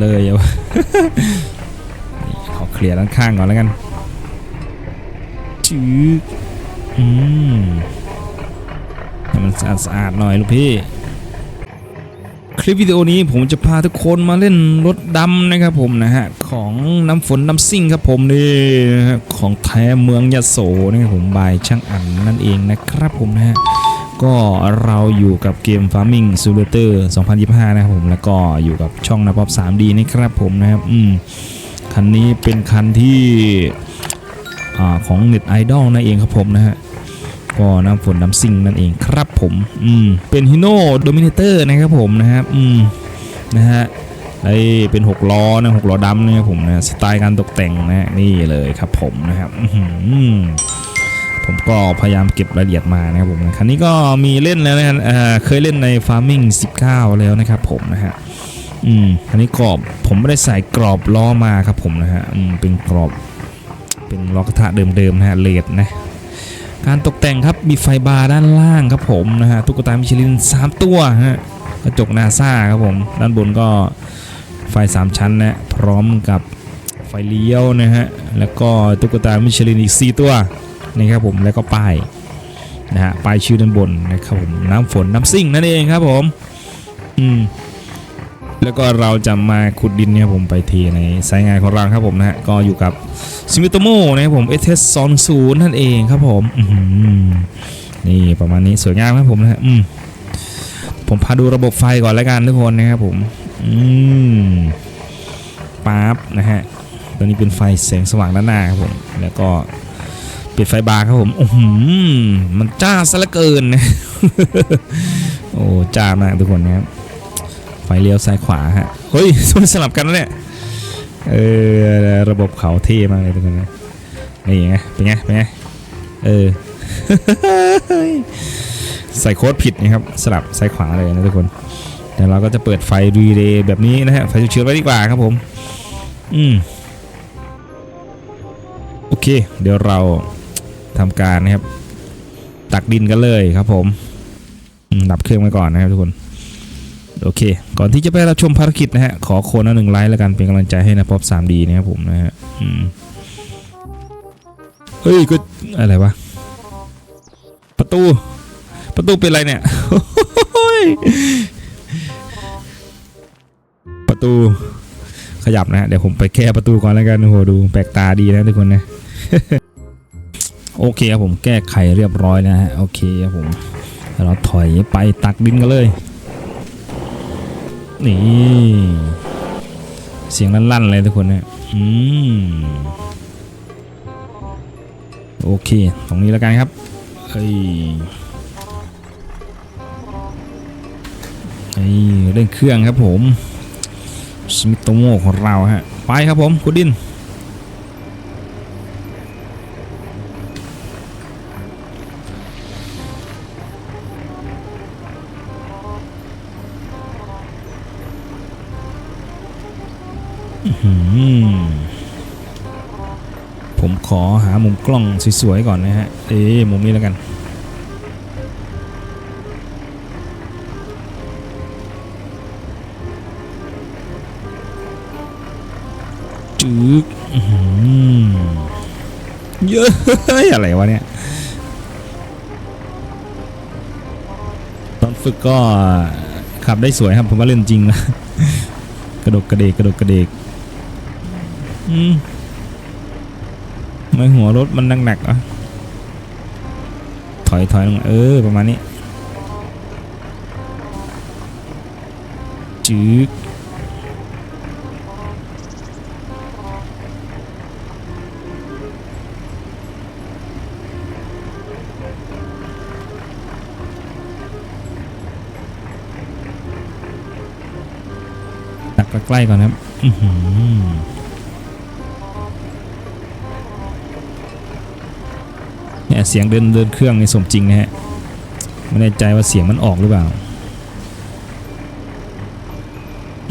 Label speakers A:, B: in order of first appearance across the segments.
A: เลยเอานี่ขอเคลียร์ด้านข้างก่อนแล้วกันจืดอืมให้มันสะอาดสะอาดๆหน่อยลูกพี่ คลิปวิดีโอนี้ผมจะพาทุกคนมาเล่นรถดำนะครับผมนะฮะ ของน้ำฝนน้ำซิ่งครับผมนี่นะฮะของแท้เมืองยะโสนะครับผมบายช่างอันนั่นเองนะครับผมนะฮะ ก็เราอยู่กับเกม Farming Simulator 2025 นะครับผม แล้วก็อยู่กับช่องนาป๊อป 3D นะครับผมนะครับ อืม คันนี้เป็นคันที่อาของ Net Idol นั่นเองครับผมนะฮะ ก็น้ำฝนน้ำซิงนั่นเองครับผม อืม เป็นฮิโน่โดมิเนเตอร์นะครับผมนะครับ อืม นะฮะไอเป็น 6 ล้อนะ6ล้อดำนะครับผมนะ สไตล์การตกแต่งนะนี่เลยครับผมนะครับ อื้อหือ ผมก็พยายามเก็บรายละเอียดมานะครับผมคันนี้ก็มีเล่นแล้วนะฮะเอ่อเคยเล่นใน Farming 19 แล้วนะครับผมนะฮะอืมอันนี้กรอบผมไม่ได้ใส่กรอบล้อมาครับผมนะฮะอืมเป็นกรอบเป็นล้อกระทะเดิมๆนะฮะเลดนะการตกแต่งครับมีไฟบาร์ด้านล่างครับผมนะฮะตุ๊กตามิชลิน 3 ตัวฮะกระจกนาซาครับผม ด้านบนก็ไฟ 3 ชั้นนะพร้อมกับไฟเลี้ยวนะฮะแล้วก็ตุ๊กตามิชลินอีก 4 ตัว นี่ครับผมแล้วก็ป้ายนะฮะป้ายชื่อด้านบนนะครับผมน้ำฝนน้ำซิ่งนั่นเองครับผมอืมแล้วก็เราจะมาขุดดินเนี่ยผมไปเทในสายงานของเราครับผมนะฮะก็อยู่กับซิมิโตโมนะครับผม SS 2 0นั่นเองครับผมอื้อหือนี่ประมาณนี้สวยงามครับผมนะฮะอืมผมพาดูระบบไฟก่อนแล้วกันทุกคนนะครับผมอืมปั๊บนะฮะตัวนี้เป็นไฟแสงสว่างด้านหน้าครับผมแล้วก็ ปิดไฟบาร์ครับผมอื้อหือมันจ้าซะเหลือเกิน โอ้จ้ามากทุกคนนะครับไฟเลี้ยวซ้ายขวาฮะเฮ้ยมันสลับกันแล้วเนี่ยเออระบบเขาเท่มากเลยทุกคนนะนี่ไงเป็นไงเป็นไงเออใส่โค้ดผิดนะครับสลับซ้ายขวาเลยนะทุกคนเดี๋ยวเราก็จะเปิดไฟรีเลย์แบบนี้นะฮะไฟฉุกเฉินไว้ดีกว่าครับผม อืม โอเค เดี๋ยวเรา ทำการนะครับ ตักดินกันเลยครับผมดับเครื่องไว้ก่อนนะครับทุกคนโอเค ก่อนที่จะไปรับชมภารกิจนะฮะ ขอโคนละหนึ่งไลค์แล้วกันเป็นกำลังใจให้นะป๊อป 3D นะครับผมนะฮะเฮ้ยก็อะไรวะ ประตู ประตูเป็นไรเนี่ย ประตูขยับนะฮะ เดี๋ยวผมไปแก้ประตูก่อนแล้วกันโหดูแปลกตาดีนะทุกคนนะ โอเคครับผมแก้ไขเรียบร้อยแล้วฮะโอเคครับผมเราถอยไปตักดินกันเลย นี่ เสียงลั่นๆเลยทุกคนเนี่ยอืมโอเค ตรงนี้แล้วกันครับเฮ้ยเฮ้เร่งเครื่องครับผม สมิโตโมของเราฮะ ไปครับผมคุณดิน ผมขอหามุมกล้องสวยๆก่อนนะฮะ เอ๊มุมนี้แล้วกัน จึ๊กเยอะอะไรวะเนี่ย ตอนฝึกก็ขับได้สวยครับ ผมว่าเล่นจริงนะ กระดกกระเดกกระดกกระเดก อืมทำไม่หัวรถมันหนักๆอะถอยถอยลงเออ ประมาณนี้จึ๊กตักใกล้ๆก่อนครับ อือหือ เสียงเดินเดินเครื่องในสมจริงนะฮะไม่แน่ใจว่าเสียงมันออกหรือเปล่า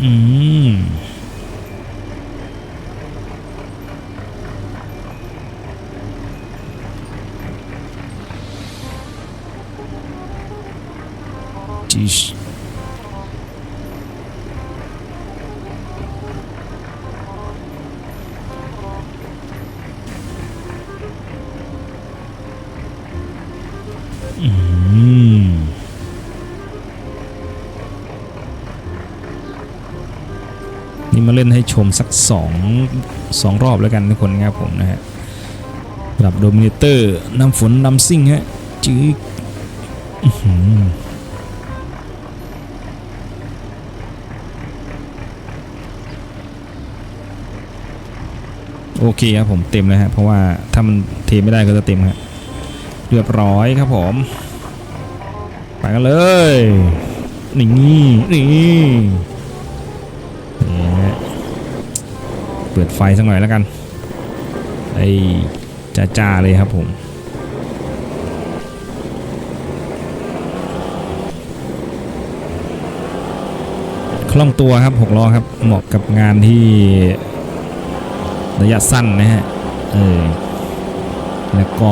A: อืมจิ นี่มาเล่นให้ชมสักสองสองรอบแล้วกันทุกคนครับผมนะฮะสำหรับโดมิเนเตอร์น้ำฝนน้ำซิ่งฮะจื้ออื้อหือโอเคครับผมเต็มแล้วฮะเพราะว่าถ้ามันเทไม่ได้ก็จะเต็มฮะเรียบร้อยครับผม ไปกันเลยนี่นี่นี่ฮะ เปิดไฟสักหน่อยแล้วกันไอ้จ้าจ้าๆเลยครับผมคล่องตัวครับหกล้อครับเหมาะกับงานที่ระยะสั้นนะฮะเออแล้วก็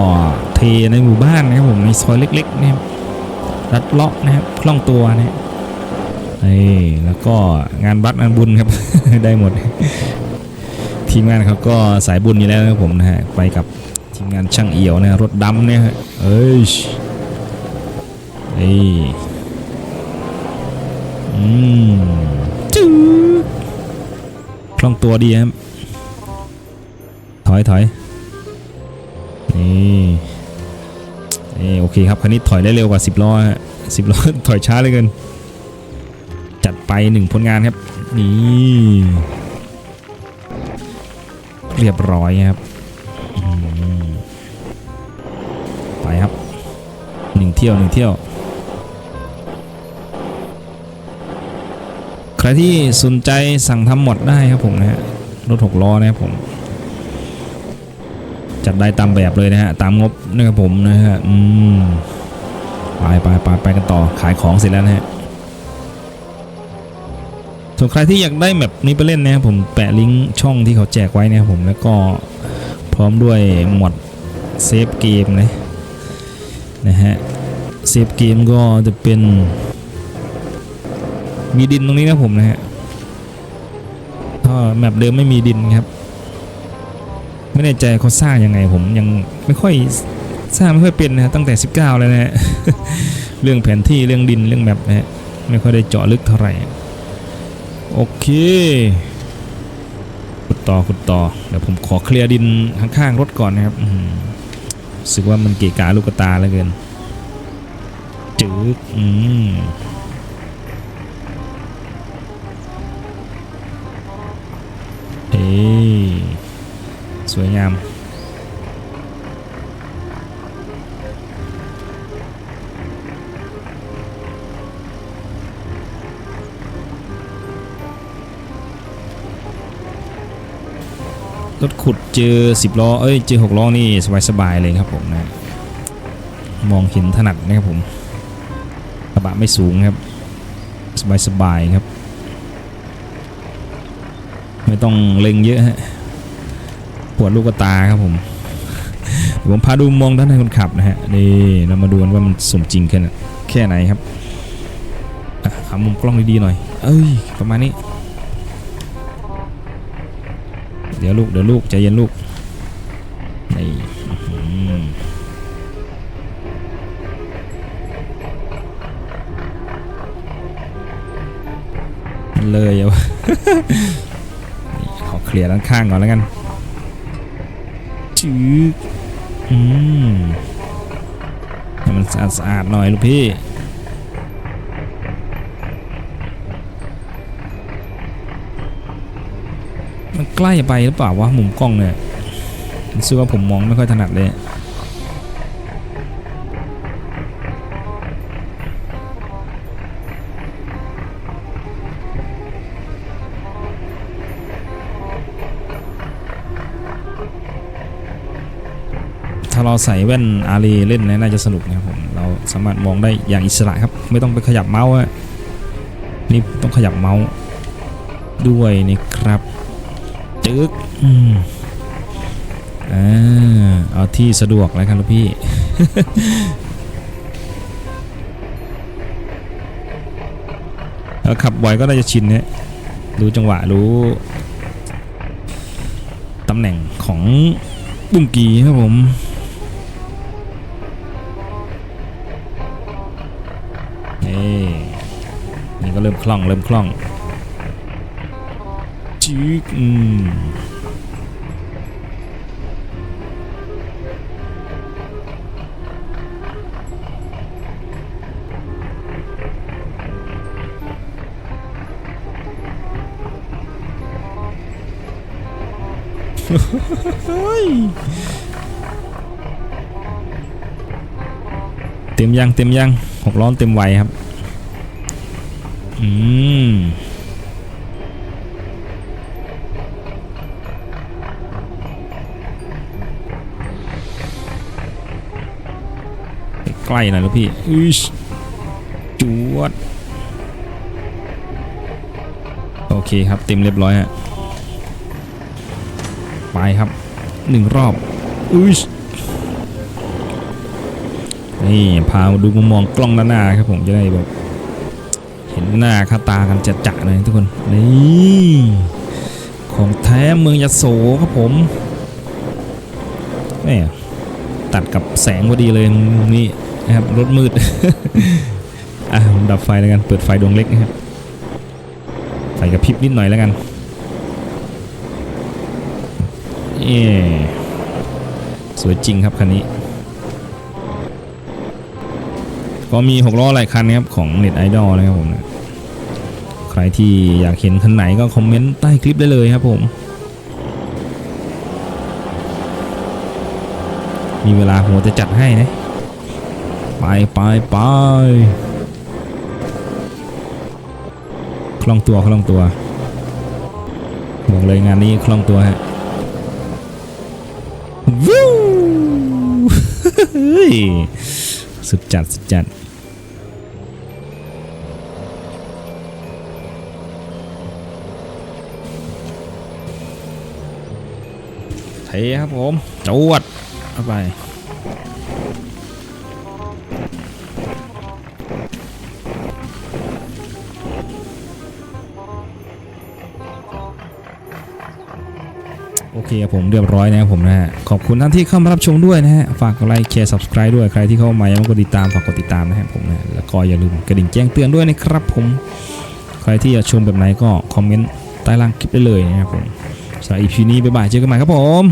A: เทในหมู่บ้านนะครับผมในซอยเล็กๆนะครับรัดเลาะนะครับคล่องตัวนะฮะเอ้ยแล้วก็งานบัตรงานบุญครับ ได้หมด ทีมงานเขาก็สายบุญอยู่แล้วนะครับผมนะฮะไปกับทีมงานช่างเอี่ยวนะรถดำเนี่ยฮะเอ้ยเอ้ยอืมจื้อคล่องตัวดีครับถอยถอยนี่นี่โอเคครับคันนี้ถอยได้เร็วกว่า 10ล้อฮะ10ล้อถอยช้าเลยเกินจัดไปหนึ่งผลงานครับนี่ เรียบร้อยครับไปครับหนึ่งเที่ยวหนึ่งเที่ยว ใครที่สนใจสั่งทำหมดได้ครับผมนะฮะรถหกล้อนะครับผม จัดได้ตามแบบเลยนะฮะ ตามงบนะครับผมนะฮะ อืม ไปไปไปไปกันต่อขายของเสร็จแล้วนะฮะ ส่วนใครที่อยากได้แมปนี้ไปเล่นนะครับผมแปะลิงก์ช่องที่เขาแจกไว้นะครับผมแล้วก็พร้อมด้วยหมวดเซฟเกมนะนะฮะเซฟเกมก็จะเป็น มีดินตรงนี้นะผมนะฮะถ้าแมปเดิมไม่มีดินครับ ไม่แน่ใจเขาสร้างยังไงผมยังไม่ค่อยสร้างไม่ค่อยเป็นนะฮะตั้งแต่ 19 แล้วนะฮะเรื่องแผนที่เรื่องดินเรื่องแมปนะฮะไม่ค่อยได้เจาะลึกเท่าไหร่ โอเคขุดต่อขุดต่อเดี๋ยวผมขอเคลียร์ดินข้างๆรถก่อนนะครับรู้สึกว่ามันเกะกะลูกตาเหลือเกินจืดอืมเอ้ยสวยงาม รถขุดเจอ 10ล้อเอ้ยเจอ6ล้อนี่สบายๆเลยครับผมนะมองเห็นถนัดนะครับผมกระบะไม่สูงครับ สบายๆครับ ไม่ต้องเล็งเยอะฮะปวดลูกตาครับผมผมพาดูมองด้านในคนขับนะฮะนี่เรามาดูกันว่ามันสมจริงแค่ไหนแค่ไหนครับอะขามุมกล้องดีๆหน่อย เอ้ยประมาณนี้ เดี๋ยวลูกเดี๋ยวลูกใจเย็นลูกนี่มันเลยเอาขอเคลียร์ด้านข้างก่อนแล้วกันจื้ออืมให้มันสะอาดสะอาดหน่อยลูกพี่ ล้ ไปหรือเปล่าวะมุมกล้องเนี่ยรู้สึกว่าผมมองไม่ค่อยถนัดเลยถ้าเราใส่แว่นอารีเล่นน่าจะสนุกนะครับผมเราสามารถมองได้อย่างอิสระครับ ไม่ต้องไปขยับเมาส์นี่ต้องขยับเมาส์ด้วยนี่ครับ จึ๊กอืมอ่าเอาที่สะดวกแล้วกันลูกพี่แล้วขับบ่อยก็น่าจะชินเนี่ยรู้จังหวะรู้ตำแหน่งของบุ้งกีครับผมนี่นี่ก็เริ่มคล่องเริ่มคล่อง จึ๊กอืมเต็มยังเต็มยังหกล้อเต็มไวครับ อืม ใกล้หน่อยลูกพี่อุ้ยจวดโอเคครับเต็มเรียบร้อยฮะไปครับหนึ่งรอบอุ้ยนี่พามาดูมุมมองกล้องด้านหน้าครับผมจะได้แบบเห็นหน้าค่าตากันจะจะๆเลยทุกคนนี่ของแท้เมืองยโสครับผมแม่ตัดกับแสงพอดีเลยนี้ นะครับรถมืด อะผมดับไฟแล้วกัน เปิดไฟดวงเล็กนะครับไฟกระพริบนิดหน่อยแล้วกันเอ๊สวยจริงครับคันนี้ ก็มี 6 ล้อหลายคันนะครับ ของ Net Idol นะครับผมนะใครที่อยากเห็นคันไหนก็คอมเมนต์ใต้คลิปได้เลยครับผมมีเวลาผมจะจัดให้นะ ไปไปไปคล่องตัวคล่องตัวบอกเลยงานนี้คล่องตัวฮะวู้สุดจัดสุดจัดเทครับผมจวดเข้าไป โอเคครับผมเรียบร้อยนะครับผมนะฮะขอบคุณท่านที่เข้ามารับชมด้วยนะฮะฝากไลค์แชร์ subscribe ด้วยใครที่เข้ามายังไม่กดติดตามฝากกดติดตามนะฮะผมนะแล้วก็อย่าลืมกระดิ่งแจ้งเตือนด้วยนะครับผม ใครที่อยากชมแบบไหนก็คอมเมนต์ใต้ล่างคลิปได้เลยนะครับผมสำหรับ EP นี้บ๊ายบายเจอกันใหม่ครับผม